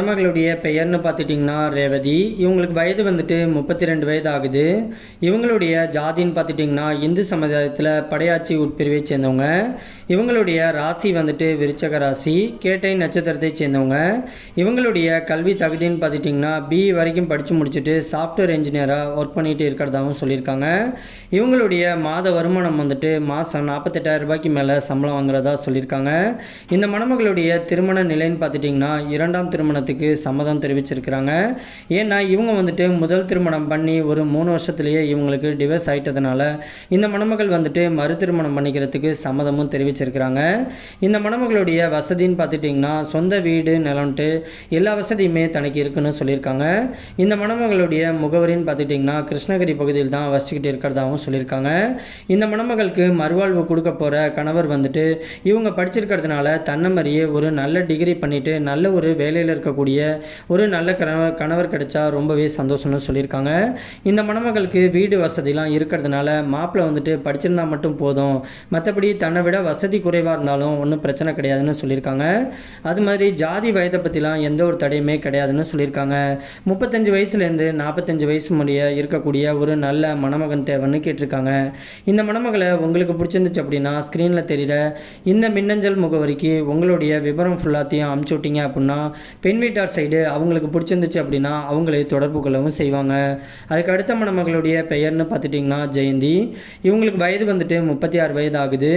மணமகளுடைய பெயர்னு பார்த்துட்டிங்கன்னா ரேவதி. இவங்களுக்கு வயது வந்துட்டு முப்பத்தி ரெண்டு வயது ஆகுது இவங்களுடைய ஜாதின்னு பார்த்துட்டிங்கன்னா இந்து சமுதாயத்தில் படையாச்சி உட்பிரிவை சேர்ந்தவங்க. இவங்களுடைய ராசி வந்துட்டு விருச்சக ராசி கேட்டை நட்சத்திரத்தை சேர்ந்தவங்க. இவங்களுடைய கல்வி தகுதின்னு பார்த்துட்டிங்கன்னா பி வரைக்கும் படித்து முடிச்சுட்டு சாஃப்ட்வேர் இன்ஜினியராக ஒர்க் பண்ணிகிட்டு இருக்கிறதாகவும் சொல்லியிருக்காங்க. இவங்களுடைய மாத வருமானம் வந்துட்டு மாதம் நாற்பத்தெட்டாயிரம் ரூபாய்க்கு மேலே சம்பளம் வாங்குறதா சொல்லியிருக்காங்க. இந்த மணமகளுடைய திருமண நிலைன்னு பார்த்துட்டிங்கன்னா இரண்டாம் திருமணத்தை திருமணத்துக்கு சம்மதம் தெரிவிச்சிருக்கிறாங்க. ஏன்னா இவங்க வந்துட்டு முதல் திருமணம் பண்ணி ஒரு மூணு வருஷத்துலேயே இவங்களுக்கு டிவோர்ஸ் ஆயிட்டதுனால இந்த மணமகள் வந்துட்டு மறு திருமணம் பண்ணிக்கிறதுக்கு சம்மதமும் தெரிவிச்சிருக்கிறாங்க. இந்த மணமகளுடைய வசதின்னு பார்த்துட்டிங்கன்னா சொந்த வீடு நிலம்ட்டு எல்லா வசதியுமே தனக்கு இருக்குன்னு சொல்லியிருக்காங்க. இந்த மணமகளுடைய முகவரின்னு பார்த்துட்டிங்கன்னா கிருஷ்ணகிரி பகுதியில் தான் வசிச்சுக்கிட்டு இருக்கிறதாகவும் சொல்லியிருக்காங்க. இந்த மணமகளுக்கு மறுவாழ்வு கொடுக்க போகிற கணவர் வந்துட்டு இவங்க படிச்சிருக்கிறதுனால தன்னமறியே ஒரு நல்ல டிகிரி பண்ணிட்டு நல்ல ஒரு வேலையில் இருக்கக்கூடிய ஒரு நல்ல கணவர் கணவர் கிடைச்சா ரொம்பவே சந்தோஷம்னு சொல்லியிருக்காங்க. இந்த மணமகளுக்கு வீடு வசதிலாம் இருக்கிறதுனால மாப்பிள்ளை வந்துட்டு படிச்சிருந்தா மட்டும் போதும். மற்றபடி தன்னை விட வசதி குறைவாக இருந்தாலும் ஒன்றும் பிரச்சனை கிடையாதுன்னு சொல்லியிருக்காங்க. அது மாதிரி ஜாதி வயதை பற்றிலாம் எந்த ஒரு தடையுமே கிடையாதுன்னு சொல்லியிருக்காங்க. முப்பத்தஞ்சு வயசுலேருந்து நாற்பத்தஞ்சு வயசு முடிய இருக்கக்கூடிய ஒரு நல்ல மணமகன் தேவைன்னு கேட்டிருக்காங்க. இந்த மணமகளை உங்களுக்கு பிடிச்சிருந்துச்சு அப்படின்னா ஸ்க்ரீனில் தெரிகிற இந்த மின்னஞ்சல் முகவரிக்கு உங்களுடைய விவரம் ஃபுல்லாத்தையும் அமுச்சு விட்டீங்க அப்படின்னா பெண் வீட்டார் சைடு அவங்களுக்கு பிடிச்சிருந்துச்சு அப்படின்னா அவங்களே தொடர்பு கொள்ளவும் செய்வாங்க. அதுக்கு அடுத்த மணமகளுடைய பெயர்னு பார்த்துட்டிங்கன்னா ஜெயந்தி. இவங்களுக்கு வயது வந்துட்டு முப்பத்தி ஆறு வயது ஆகுது.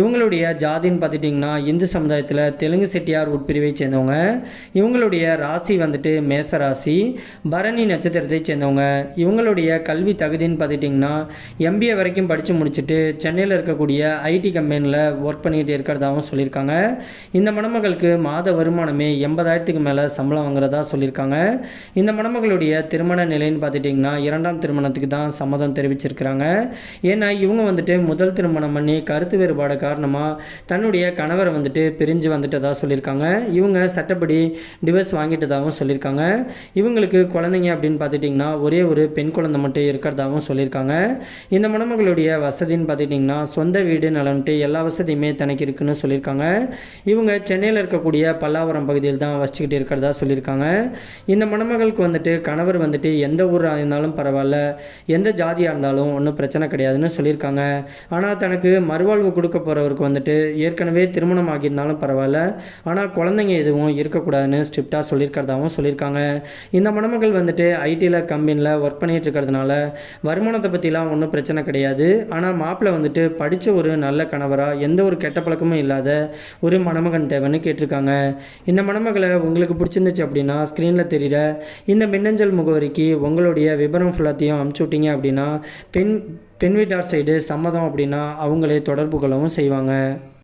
இவங்களுடைய ஜாதின்னு பார்த்துட்டிங்கன்னா இந்து சமுதாயத்தில் தெலுங்கு செட்டியார் உட்பிரிவை சேர்ந்தவங்க. இவங்களுடைய ராசி வந்துட்டு மேச ராசி. பரணி நட்சத்திரத்தை சேர்ந்தவங்க. இவங்களுடைய கல்வி தகுதின்னு பார்த்துட்டிங்கன்னா எம்பிஏ வரைக்கும் படித்து முடிச்சுட்டு சென்னையில் இருக்கக்கூடிய ஐடி கம்பெனியில் ஒர்க் பண்ணிக்கிட்டு இருக்கிறதாகவும் சொல்லியிருக்காங்க. இந்த மணமகளுக்கு மாத வருமானமே எண்பதாயிரத்துக்கு மேலே சம்பளம் வாங்குறதா சொல்லியிருக்காங்க. இந்த மணமகளுடைய திருமண நிலைன்னு பார்த்துட்டிங்கன்னா இரண்டாம் திருமணத்துக்கு தான் சம்மதம் தெரிவிச்சிருக்கிறாங்க. ஏன்னா இவங்க வந்துட்டு முதல் திருமணம் பண்ணி கருத்து வேறுபாடு காரணமாக தன்னுடைய கணவரை வந்துட்டு பிரிஞ்சு வந்துட்டதா சொல்லியிருக்காங்க. இவங்க சட்டப்படி டிவர்ஸ் வாங்கிட்டதாகவும் சொல்லியிருக்காங்க. இவங்களுக்கு குழந்தைங்க அப்படின்னு பார்த்துட்டிங்கன்னா ஒரே ஒரு பெண் குழந்தை மட்டும் இருக்கிறதாகவும் சொல்லியிருக்காங்க. இந்த மணமகளுடைய வசதின்னு பார்த்துட்டிங்கன்னா சொந்த வீடு நலன்ட்டு எல்லா வசதியுமே தனக்கு இருக்குன்னு சொல்லியிருக்காங்க. இவங்க சென்னையில் இருக்கக்கூடிய பல்லாவரம் பகுதியில் தான் வசிச்சுக்கிட்டு இருக்கிறதா சொல்லியிருக்காங்க. இந்த மணமகளுக்கு வந்துட்டு கணவர் வந்துட்டு எந்த ஊராக இருந்தாலும் பரவாயில்ல. எந்த ஜாதியாக இருந்தாலும் ஒன்றும் பிரச்சனை கிடையாதுன்னு சொல்லியிருக்காங்க. ஆனால் தனக்கு மறுவாழ்வு கொடுக்க போகிறவருக்கு வந்துட்டு ஏற்கனவே திருமணம் ஆகியிருந்தாலும் பரவாயில்ல. ஆனால் குழந்தைங்க எதுவும் இருக்கக்கூடாதுன்னு ஸ்ட்ரிக்டாக சொல்லியிருக்கிறதாகவும் சொல்லியிருக்காங்க. இந்த மணமகள் வந்துட்டு ஐடியில் கம்பெனியில் ஒர்க் பண்ணிகிட்டு இருக்கிறதுனால வருமானத்தை பற்றிலாம் ஒன்றும் பிரச்சனை கிடையாது. ஆனால் மாப்பிள்ளை வந்துட்டு படித்த ஒரு நல்ல கணவராக எந்த ஒரு கெட்ட பழக்கமும் இல்லாத ஒரு மணமகன் தேவைன்னு கேட்டிருக்காங்க. இந்த மணமகளை உங்களுக்கு பிடிச்சிருந்துச்சு அப்படின்னா ஸ்க்ரீனில் தெரிகிற இந்த மின்னஞ்சல் முகவரிக்கு உங்களுடைய விவரம் ஃபுல்லாத்தையும் அமுச்சு விட்டீங்க அப்படின்னா பெண் பெண் வீட்டார் சைடு சம்மதம் அப்படின்னா அவங்களே தொடர்பு கொள்ளவும் செய்வாங்க.